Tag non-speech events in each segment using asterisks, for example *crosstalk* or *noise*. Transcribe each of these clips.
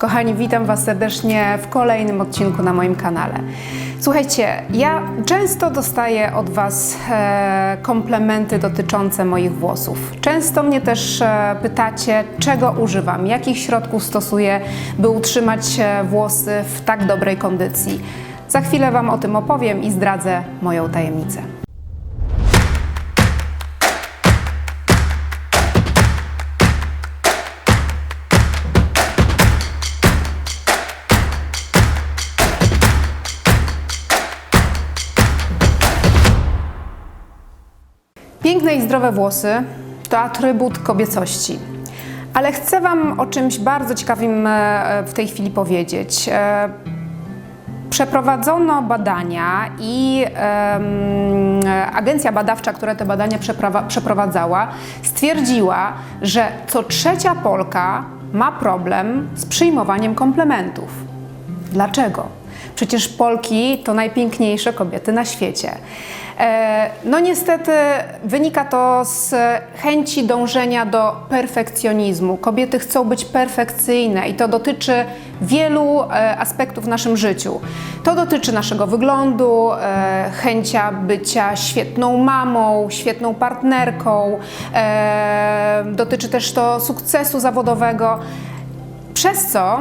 Kochani, witam Was serdecznie w kolejnym odcinku na moim kanale. Słuchajcie, ja często dostaję od Was e, komplementy dotyczące moich włosów. Często mnie też e, pytacie, czego używam, jakich środków stosuję, by utrzymać e, włosy w tak dobrej kondycji. Za chwilę Wam o tym opowiem i zdradzę moją tajemnicę. Piękne i zdrowe włosy to atrybut kobiecości. Ale chcę Wam o czymś bardzo ciekawym e, w tej chwili powiedzieć. E, Przeprowadzono badania i em, agencja badawcza, która te badania przeprowadzała, stwierdziła, że co trzecia Polka ma problem z przyjmowaniem komplementów. Dlaczego? Przecież Polki to najpiękniejsze kobiety na świecie. E, No niestety wynika to z chęci dążenia do perfekcjonizmu. Kobiety chcą być perfekcyjne i to dotyczy wielu e, aspektów w naszym życiu. To dotyczy naszego wyglądu, e, chęcia bycia świetną mamą, świetną partnerką, dotyczy też to sukcesu zawodowego przez co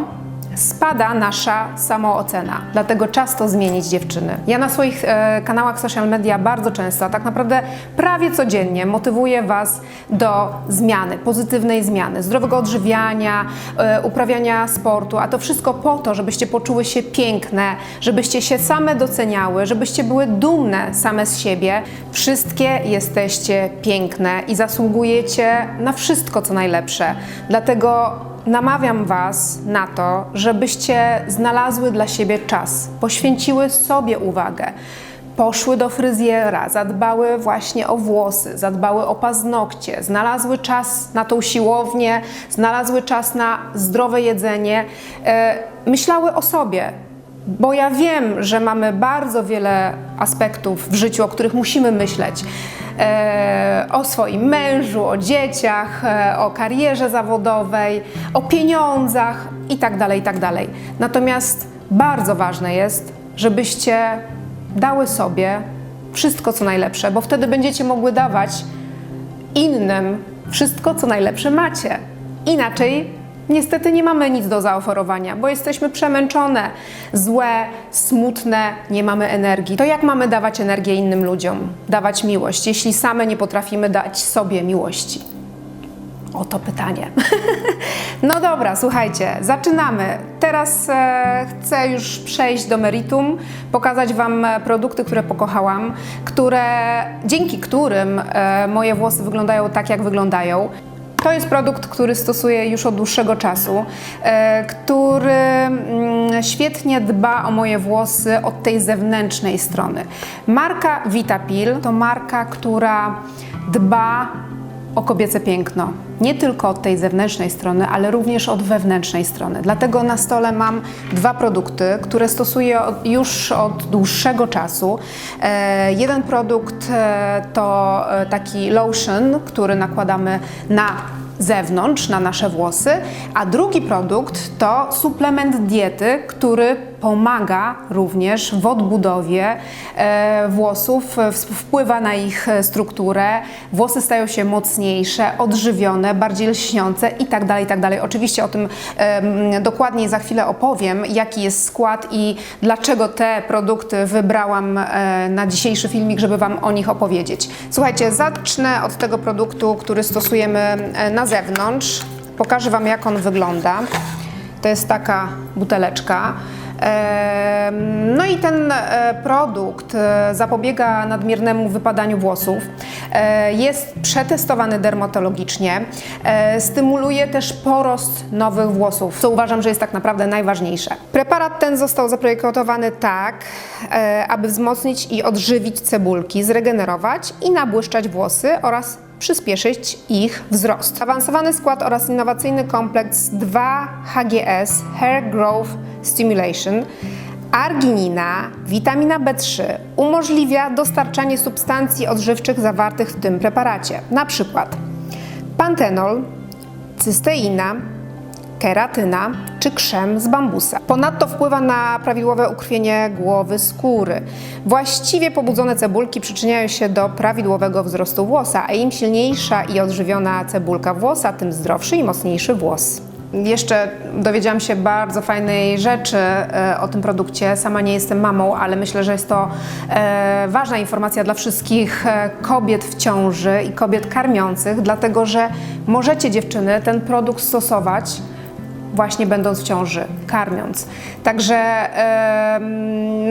spada nasza samoocena. Dlatego czas to zmienić dziewczyny. Ja na swoich e, kanałach social media bardzo często, a tak naprawdę prawie codziennie motywuję Was do zmiany, pozytywnej zmiany, zdrowego odżywiania, e, uprawiania sportu, a to wszystko po to, żebyście poczuły się piękne, żebyście się same doceniały, żebyście były dumne same z siebie. Wszystkie jesteście piękne i zasługujecie na wszystko, co najlepsze. Dlatego namawiam Was na to, żebyście znalazły dla siebie czas, poświęciły sobie uwagę. Poszły do fryzjera, zadbały właśnie o włosy, zadbały o paznokcie, znalazły czas na tą siłownię, znalazły czas na zdrowe jedzenie, e, myślały o sobie, bo ja wiem, że mamy bardzo wiele aspektów w życiu, o których musimy myśleć. E, o swoim mężu, o dzieciach, e, o karierze zawodowej, o pieniądzach itd., itd. Natomiast bardzo ważne jest, żebyście dały sobie wszystko, co najlepsze, bo wtedy będziecie mogły dawać innym wszystko, co najlepsze macie. Inaczej niestety nie mamy nic do zaoferowania, bo jesteśmy przemęczone, złe, smutne, nie mamy energii. To jak mamy dawać energię innym ludziom, dawać miłość, jeśli same nie potrafimy dać sobie miłości? Oto pytanie. *laughs* no dobra, słuchajcie, zaczynamy. Teraz e, chcę już przejść do meritum, pokazać Wam produkty, które pokochałam, które, dzięki którym e, moje włosy wyglądają tak, jak wyglądają. To jest produkt, który stosuję już od dłuższego czasu, e, który mm, świetnie dba o moje włosy od tej zewnętrznej strony. Marka Vitapil to marka, która dba o kobiece piękno. Nie tylko od tej zewnętrznej strony, ale również od wewnętrznej strony. Dlatego na stole mam dwa produkty, które stosuję już od dłuższego czasu. E, jeden produkt e, to e, taki lotion, który nakładamy na zewnątrz, na nasze włosy, a drugi produkt to suplement diety, który pomaga również w odbudowie e, włosów, e, wpływa na ich e, strukturę, włosy stają się mocniejsze, odżywione, bardziej lśniące i tak dalej, i tak. Oczywiście o tym dokładniej za chwilę opowiem, jaki jest skład i dlaczego te produkty wybrałam na dzisiejszy filmik, żeby Wam o nich opowiedzieć. Słuchajcie, zacznę od tego produktu, który stosujemy na zewnątrz. Pokażę Wam, jak on wygląda. To jest taka buteleczka. No i ten e, produkt e, zapobiega nadmiernemu wypadaniu włosów. E, Jest przetestowany dermatologicznie. Stymuluje też porost nowych włosów, co uważam, że jest tak naprawdę najważniejsze. Preparat ten został zaprojektowany tak, aby wzmocnić i odżywić cebulki, zregenerować i nabłyszczać włosy oraz przyspieszyć ich wzrost. Awansowany skład oraz innowacyjny kompleks 2-HGS Hair Growth Stimulation Arginina, witamina B3 umożliwia dostarczanie substancji odżywczych zawartych w tym preparacie, przykład pantenol, cysteina, keratyna czy krzem z bambusa. Ponadto wpływa na prawidłowe ukrwienie głowy skóry. Właściwie pobudzone cebulki przyczyniają się do prawidłowego wzrostu włosa, a im silniejsza i odżywiona cebulka włosa, tym zdrowszy i mocniejszy włos. Jeszcze dowiedziałam się bardzo fajnej rzeczy e, o tym produkcie. Sama nie jestem mamą, ale myślę, że jest to e, ważna informacja dla wszystkich e, kobiet w ciąży i kobiet karmiących, dlatego że możecie dziewczyny ten produkt stosować właśnie będąc w ciąży, karmiąc. Także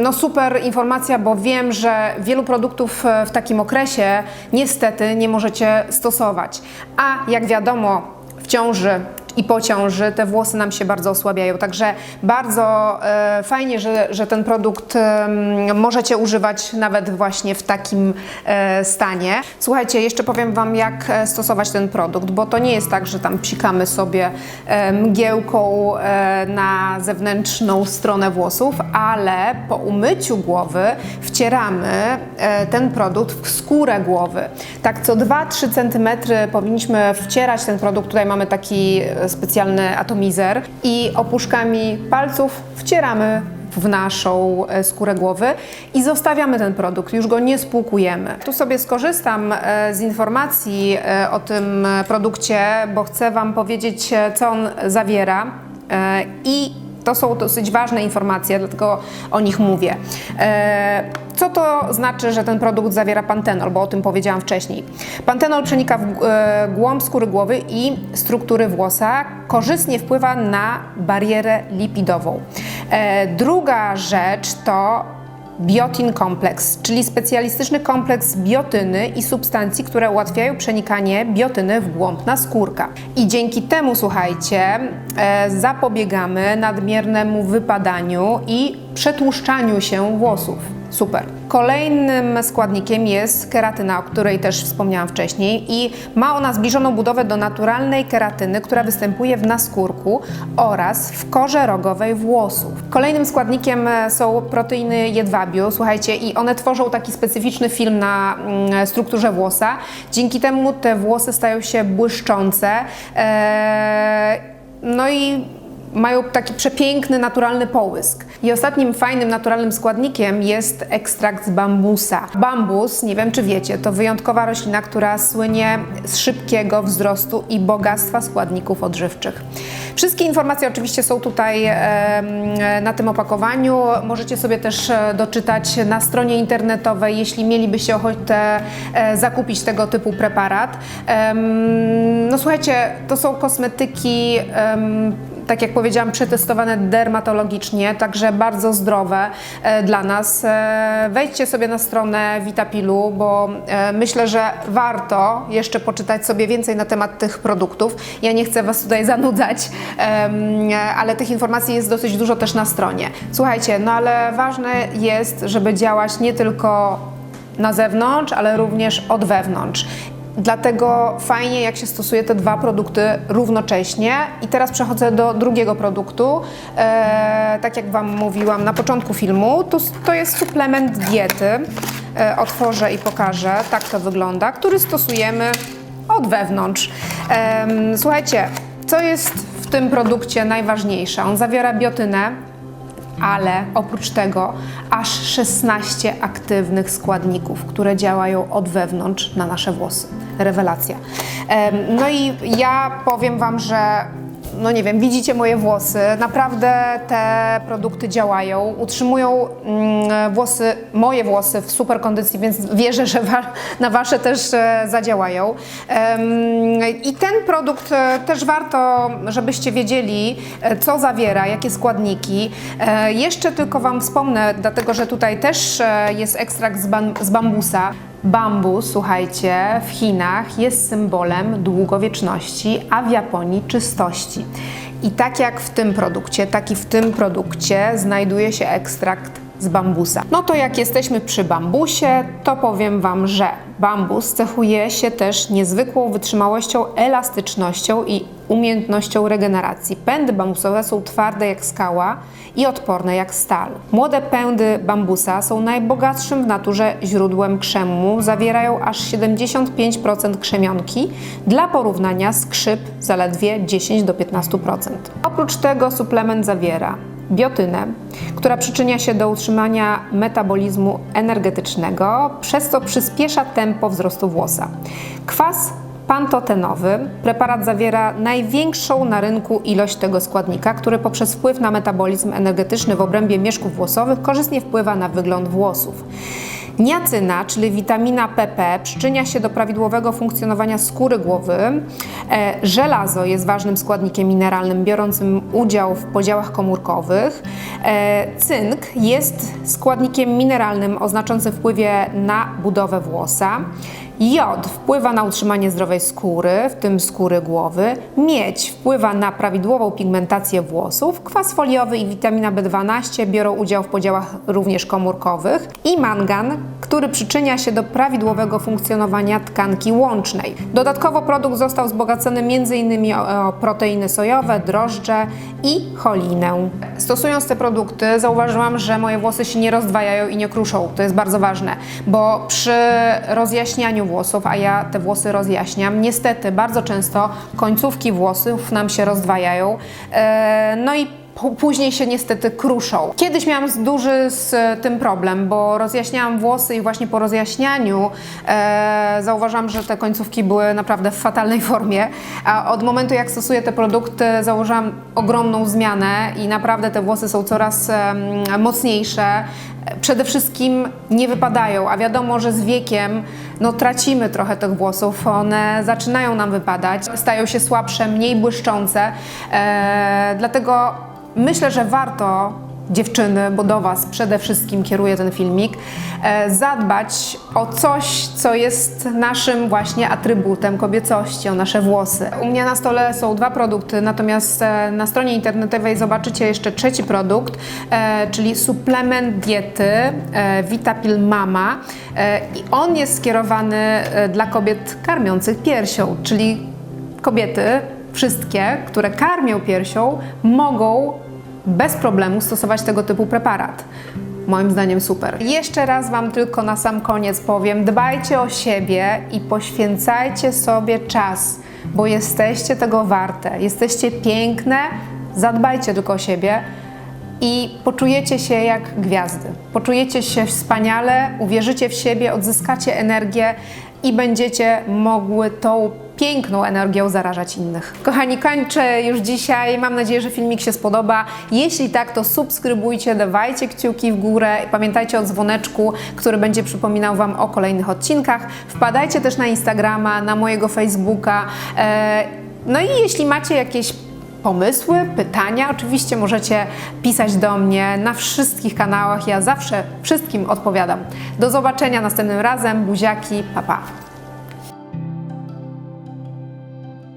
no super informacja, bo wiem, że wielu produktów e, w takim okresie niestety nie możecie stosować. A jak wiadomo, w ciąży i po ciąży te włosy nam się bardzo osłabiają. Także bardzo e, fajnie, że, że ten produkt em, możecie używać nawet właśnie w takim e, stanie. Słuchajcie, jeszcze powiem Wam, jak e, stosować ten produkt, bo to nie jest tak, że tam psikamy sobie e, mgiełką e, na zewnętrzną stronę włosów, ale po umyciu głowy wcieramy e, ten produkt w skórę głowy. Tak co 2-3 cm powinniśmy wcierać ten produkt. Tutaj mamy taki e, specjalny atomizer i opuszkami palców wcieramy w naszą e, skórę głowy i zostawiamy ten produkt, już go nie spłukujemy. Tu sobie skorzystam e, z informacji e, o tym produkcie, bo chcę Wam powiedzieć, co on zawiera i to są dosyć ważne informacje, dlatego o nich mówię. E, Co to znaczy, że ten produkt zawiera pantenol, bo o tym powiedziałam wcześniej. Pantenol przenika w e, głąb skóry głowy i struktury włosa, korzystnie wpływa na barierę lipidową. E, Druga rzecz to Biotin kompleks, czyli specjalistyczny kompleks biotyny i substancji, które ułatwiają przenikanie biotyny w głąb naskórka. I dzięki temu, słuchajcie, e, zapobiegamy nadmiernemu wypadaniu i przetłuszczaniu się włosów. Super. Kolejnym składnikiem jest keratyna, o której też wspomniałam wcześniej i ma ona zbliżoną budowę do naturalnej keratyny, która występuje w naskórku oraz w korze rogowej włosów. Kolejnym składnikiem e, są proteiny jedwabiu, słuchajcie, i one tworzą taki specyficzny film na mm, strukturze włosa. Dzięki temu te włosy stają się błyszczące. Eee, no i mają taki przepiękny, naturalny połysk. I ostatnim fajnym, naturalnym składnikiem jest ekstrakt z bambusa. Bambus, nie wiem czy wiecie, to wyjątkowa roślina, która słynie z szybkiego wzrostu i bogactwa składników odżywczych. Wszystkie informacje oczywiście są tutaj em, na tym opakowaniu. Możecie sobie też e, doczytać na stronie internetowej, jeśli mielibyście ochotę e, zakupić tego typu preparat. No słuchajcie, to są kosmetyki tak jak powiedziałam, przetestowane dermatologicznie, także bardzo zdrowe e, dla nas. E, wejdźcie sobie na stronę Vitapilu, bo e, myślę, że warto jeszcze poczytać sobie więcej na temat tych produktów. Ja nie chcę Was tutaj *laughs* zanudzać, ale tych informacji jest dosyć dużo też na stronie. Słuchajcie, no ale ważne jest, żeby działać nie tylko na zewnątrz, ale również od wewnątrz. Dlatego fajnie, jak się stosuje te dwa produkty równocześnie. I teraz przechodzę do drugiego produktu. E, tak jak Wam mówiłam na początku filmu, to, to jest suplement diety. E, otworzę i pokażę. Tak to wygląda, który stosujemy od wewnątrz. Słuchajcie, co jest w tym produkcie najważniejsze? On zawiera biotynę, ale oprócz tego aż 16 aktywnych składników, które działają od wewnątrz na nasze włosy. Rewelacja. No i ja powiem Wam, że no nie wiem, widzicie moje włosy, naprawdę te produkty działają, utrzymują mm, włosy, moje włosy w super kondycji, więc wierzę, że na Wasze też e, zadziałają. I ten produkt e, też warto, żebyście wiedzieli, e, co zawiera, jakie składniki. Jeszcze tylko Wam wspomnę, dlatego że tutaj też jest ekstrakt z bambusa. Bambus, słuchajcie, w Chinach jest symbolem długowieczności, a w Japonii czystości. I tak jak w tym produkcie, tak i w tym produkcie znajduje się ekstrakt z bambusa. No to jak jesteśmy przy bambusie, to powiem Wam, że bambus cechuje się też niezwykłą wytrzymałością, elastycznością i umiejętnością regeneracji. Pędy bambusowe są twarde jak skała i odporne jak stal. Młode pędy bambusa są najbogatszym w naturze źródłem krzemu. Zawierają aż 75% krzemionki. Dla porównania skrzyp zaledwie 10 do 15%. Oprócz tego suplement zawiera biotynę, która przyczynia się do utrzymania metabolizmu energetycznego, przez co przyspiesza tempo wzrostu włosa. Kwas pantotenowy. Preparat zawiera największą na rynku ilość tego składnika, który poprzez wpływ na metabolizm energetyczny w obrębie mieszków włosowych korzystnie wpływa na wygląd włosów. Niacyna, czyli witamina PP, przyczynia się do prawidłowego funkcjonowania skóry głowy. E, żelazo jest ważnym składnikiem mineralnym biorącym udział w podziałach komórkowych. E, cynk jest składnikiem mineralnym o znaczącym wpływie na budowę włosa. Jod wpływa na utrzymanie zdrowej skóry, w tym skóry głowy. Miedź wpływa na prawidłową pigmentację włosów. Kwas foliowy i witamina B12 biorą udział w podziałach również komórkowych. I mangan, który przyczynia się do prawidłowego funkcjonowania tkanki łącznej. Dodatkowo produkt został wzbogacony m.in. o, proteiny sojowe, drożdże i cholinę. Stosując te produkty zauważyłam, że moje włosy się nie rozdwajają i nie kruszą. To jest bardzo ważne, bo przy rozjaśnianiu włosów, a ja te włosy rozjaśniam, niestety bardzo często końcówki włosów nam się rozdwajają. E, no i Później się niestety kruszą. Kiedyś miałam duży z tym problem, bo rozjaśniałam włosy i właśnie po rozjaśnianiu e, zauważam, że te końcówki były naprawdę w fatalnej *laughs* formie. A od momentu jak stosuję te produkty zauważyłam ogromną zmianę i naprawdę te włosy są coraz em, mocniejsze. Przede wszystkim nie wypadają, a wiadomo, że z wiekiem no, tracimy trochę tych włosów, one zaczynają nam wypadać, stają się słabsze, mniej błyszczące. E, dlatego myślę, że warto dziewczyny, bo do Was przede wszystkim kieruję ten filmik, e, zadbać o coś, co jest naszym właśnie atrybutem kobiecości, o nasze włosy. U mnie na stole są dwa produkty, natomiast e, na stronie internetowej zobaczycie jeszcze trzeci produkt, e, czyli suplement diety Vitapil Mama i on jest skierowany dla kobiet karmiących piersią, czyli kobiety, wszystkie, które karmią piersią, mogą bez problemu stosować tego typu preparat. Moim zdaniem super. Jeszcze raz Wam tylko na sam koniec powiem: dbajcie o siebie i poświęcajcie sobie czas, bo jesteście tego warte. Jesteście piękne, zadbajcie tylko o siebie i poczujecie się jak gwiazdy. Poczujecie się wspaniale, uwierzycie w siebie, odzyskacie energię i będziecie mogły tą piękną energią zarażać innych. Kochani, kończę już dzisiaj. Mam nadzieję, że filmik się spodoba. Jeśli tak, to subskrybujcie, dawajcie kciuki w górę. Pamiętajcie o dzwoneczku, który będzie przypominał Wam o kolejnych odcinkach. Wpadajcie też na Instagrama, na mojego Facebooka. E, No i jeśli macie jakieś pomysły, pytania, oczywiście możecie pisać do mnie na wszystkich kanałach. Ja zawsze wszystkim odpowiadam. Do zobaczenia następnym razem. Buziaki, pa pa.